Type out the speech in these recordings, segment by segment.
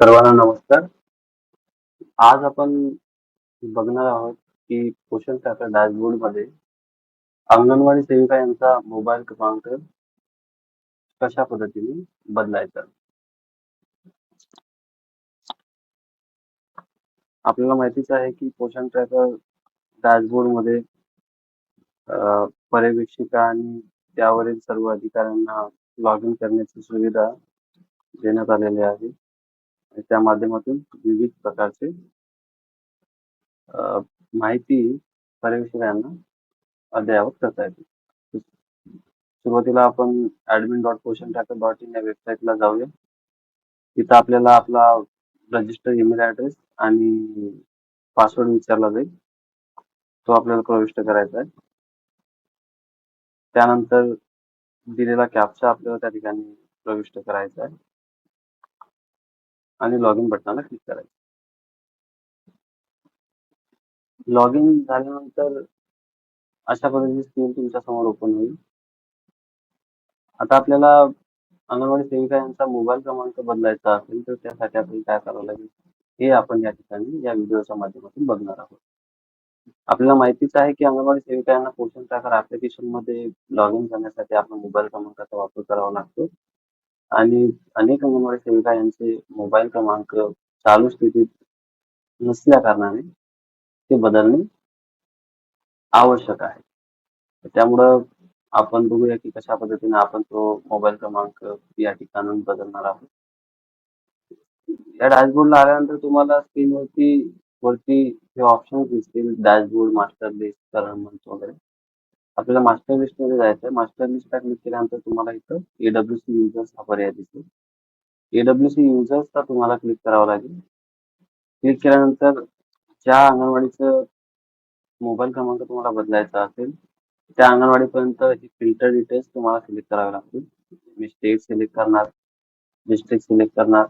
सर्वांना नमस्कार. आज आपण बघणार आहोत, की पोषण ट्रॅकर डॅशबोर्डमध्ये अंगणवाडी सेविका यांचा मोबाईल क्रमांक कशा पद्धतीने बदलायचा. आपल्याला माहितीच आहे, की पोषण ट्रॅकर डॅशबोर्डमध्ये पर्यवेक्षिका आणि त्यावरील सर्व अधिकाऱ्यांना लॉग इन करण्याची सुविधा देण्यात आलेली आहे. त्या माध्यमातून विविध प्रकारचे माहिती पर्यवेक्षकांना अद्ययावत करता येते. सुरुवातीला आपण admin.poshantracker.in या वेबसाईटला जाऊया. तिथं आपल्याला आपला रजिस्टर ईमेल ॲड्रेस आणि पासवर्ड विचारला जाईल. तो आपल्याला प्रविष्ट करायचा आहे. त्यानंतर दिलेला कॅप्चा आपल्याला त्या ठिकाणी प्रविष्ट करायचा आहे. आणि लॉग इन बटनाला क्लिक करायचं. लॉग इन झाल्यानंतर अशा पद्धतीची स्क्रीन तुमच्यासमोर ओपन होईल. आता आपल्याला अंगणवाडी सेविका यांचा मोबाईल क्रमांक बदलायचा असेल, तर त्यासाठी आपल्याला काय करावं लागेल, हे आपण या ठिकाणी या व्हिडिओच्या माध्यमातून बघणार आहोत. आपल्याला माहितीच आहे, की अंगणवाडी सेविका यांना पोषण अप्लिकेशनमध्ये लॉग इन करण्यासाठी आपला मोबाईल क्रमांकाचा वापर करावा लागतो. आणि अनेक अंगणवाडी सेविका यांचे मोबाईल क्रमांक चालू स्थितीत नसल्या कारणाने ते बदलणे आवश्यक आहे. त्यामुळं आपण बघूया, की कशा पद्धतीने आपण तो मोबाईल क्रमांक या ठिकाणाहून बदलणार आहोत. या डॅशबोर्डला आल्यानंतर तुम्हाला स्क्रीनवरती वरती हे ऑप्शन्स दिसतील dashboard, master list, current month वगैरे. आपल्याला मास्टर लिस्टमध्ये जायचं आहे. मास्टर लिस्टला क्लिक केल्यानंतर तुम्हाला इथं एडब्ल्यूसी युजर्स हा पर्याय दिसेल. एडब्ल्यूसी युजर्सला तुम्हाला क्लिक करावं लागेल. क्लिक केल्यानंतर ज्या अंगणवाडीचं मोबाईल क्रमांक तुम्हाला बदलायचा असेल, त्या अंगणवाडीपर्यंत ही फिल्टर डिटेल्स तुम्हाला सिलेक्ट करावे लागतील. मी स्टेट सिलेक्ट करणार, डिस्ट्रिक्ट सिलेक्ट करणार,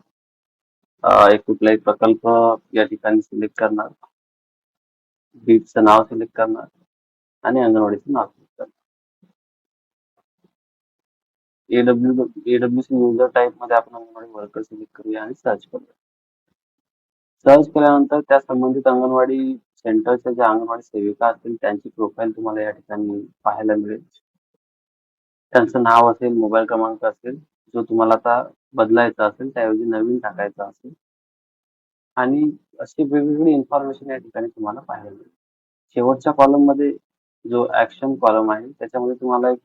एक कुठलाही प्रकल्प या ठिकाणी सिलेक्ट करणार. बीटचं नाव सिलेक्ट करणार आणि अंगणवाडीचं नाव सिलेक्ट करणार. एडब्ल्यू एडब्ल्यूसी युजर टाइपमध्ये आपण अंगणवाडी वर्कर सिलेक्ट करूया आणि सर्च करूया. सर्च केल्यानंतर त्या संबंधित अंगणवाडी सेंटरच्या ज्या अंगणवाडी सेविका असतील त्यांची प्रोफाईल तुम्हाला या ठिकाणी पाहायला मिळेल. त्यांचं नाव असेल, मोबाईल क्रमांक असेल, जो तुम्हाला आता बदलायचा असेल त्याऐवजी नवीन टाकायचा असेल. आणि अशी वेगवेगळी इन्फॉर्मेशन या ठिकाणी तुम्हाला पाहायला मिळेल. शेवटच्या कॉलममध्ये जो ऍक्शन कॉलम आहे त्याच्यामध्ये तुम्हाला एक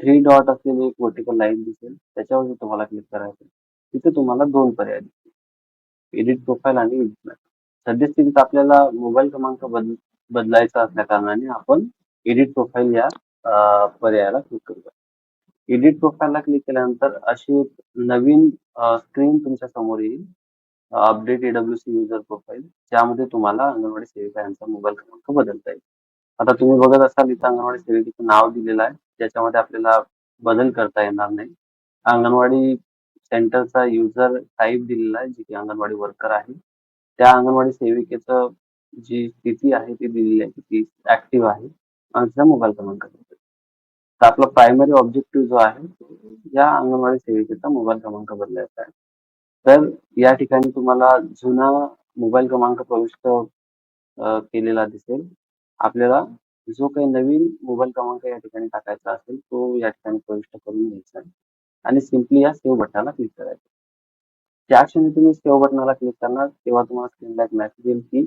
थ्री डॉट असलेली एक व्हर्टिकल लाईन दिसेल. त्याच्यावरती तुम्हाला क्लिक करायचं तिथे तुम्हाला दोन पर्याय दिसतील. एडिट प्रोफाईल आणि एडिट मॅप. सद्यस्थितीत आपल्याला मोबाईल क्रमांक बद बदलायचा असल्या कारणाने आपण एडिट प्रोफाईल या पर्यायाला क्लिक करूया. एडिट प्रोफाईलला क्लिक केल्यानंतर अशी एक नवीन स्क्रीन तुमच्यासमोर येईल. अपडेट एडब्ल्यूसी युजर प्रोफाइल ज्यामध्ये तुम्हाला अंगणवाडी सेविका यांचा मोबाईल क्रमांक बदलता येईल. आता तुम्ही बघत असाल इथं अंगणवाडी सेविकेचं नाव दिलेलं आहे. ज्याच्यामध्ये आपल्याला बदल करता येणार नाही. अंगणवाडी सेंटरचा युजर टाईप दिलेला आहे, जे की अंगणवाडी वर्कर आहे. त्या अंगणवाडी सेविकेचं जी स्थिती आहे ती दिलेली आहे, ती ऍक्टिव्ह आहे आणि तिचा मोबाईल क्रमांक तर आपला प्रायमरी ऑब्जेक्टिव्ह जो आहे, या अंगणवाडी सेविकेचा मोबाईल क्रमांक बदलायचा आहे. तर या ठिकाणी तुम्हाला जुना मोबाईल क्रमांक प्रविष्ट केलेला दिसेल. आपल्याला जो काही नवीन मोबाईल क्रमांक या ठिकाणी टाकायचा असेल, तो या ठिकाणी प्रविष्ट करून घ्यायचा आहे आणि सिम्पली या सेव्ह बटनाला क्लिक करायचं. ज्या क्षणी तुम्ही सेव्ह बटनाला क्लिक करणार, तेव्हा तुम्हाला स्क्रीनला एक मेसेज येईल, की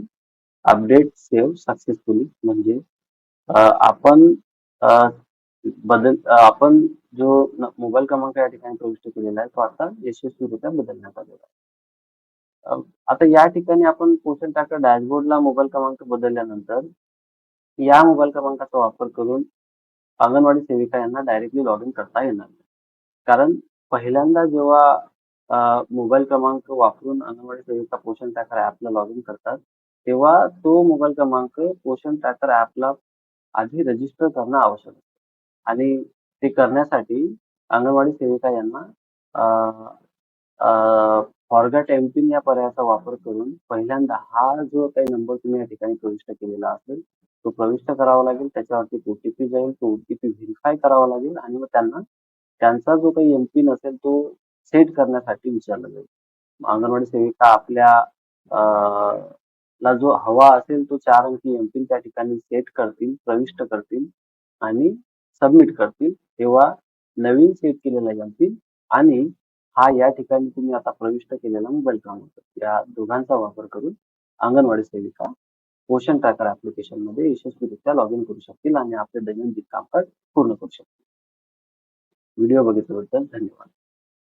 अपडेट सेव्ह सक्सेसफुली म्हणजे आपण बदल आपण जो मोबाईल क्रमांक या ठिकाणी प्रविष्ट केलेला आहे, तो आता यशस्वीरित्या बदलण्यात आलेला आहे. आता या ठिकाणी आपण पोषण ट्रॅकर डॅशबोर्डला मोबाईल क्रमांक बदलल्यानंतर, या मोबाईल क्रमांकाचा वापर करून अंगणवाडी सेविका यांना डायरेक्टली लॉग इन करता येणार नाही. कारण पहिल्यांदा जेव्हा मोबाईल क्रमांक वापरून अंगणवाडी सेविका पोषण ट्रॅकर ॲपला लॉग इन करतात, तेव्हा तो मोबाईल क्रमांक पोषण ट्रॅकर ॲपला आधी रजिस्टर करणं आवश्यक असतं. आणि ते करण्यासाठी अंगणवाडी सेविका यांना फॉरगॉट एमपिन या पर्यायाचा वापर करून पहिल्यांदा हा जो काही नंबर तुम्ही या ठिकाणी प्रविष्ट केलेला असेल, तो प्रविष्ट करावा लागेल. त्याच्यावरती ओ-टी-पी जाईल. तो ओ-टी-पी करावा लागेल आणि मग त्यांना त्यांचा जो काही एमपिन असेल तो सेट करण्यासाठी विचारला जाईल. अंगणवाडी सेविका आपल्या ला जो हवा असेल तो चार अंकी एमपिन त्या ठिकाणी सेट करतील प्रविष्ट करतील आणि सबमिट करतील तेव्हा नवीन सेट केलेला एमपिन आणि हा या ठिकाणी तुम्ही आता प्रविष्ट केलेला मोबाईल क्रमांक. या दोघांचा वापर करून अंगणवाडी सेविका पोषण ट्रॅकर ऍप्लिकेशनमध्ये यशस्वीरित्या लॉग इन करू शकतील आणि आपले दैनंदिन कामकाज पूर्ण करू शकतील. व्हिडिओ बघितल्याबद्दल धन्यवाद.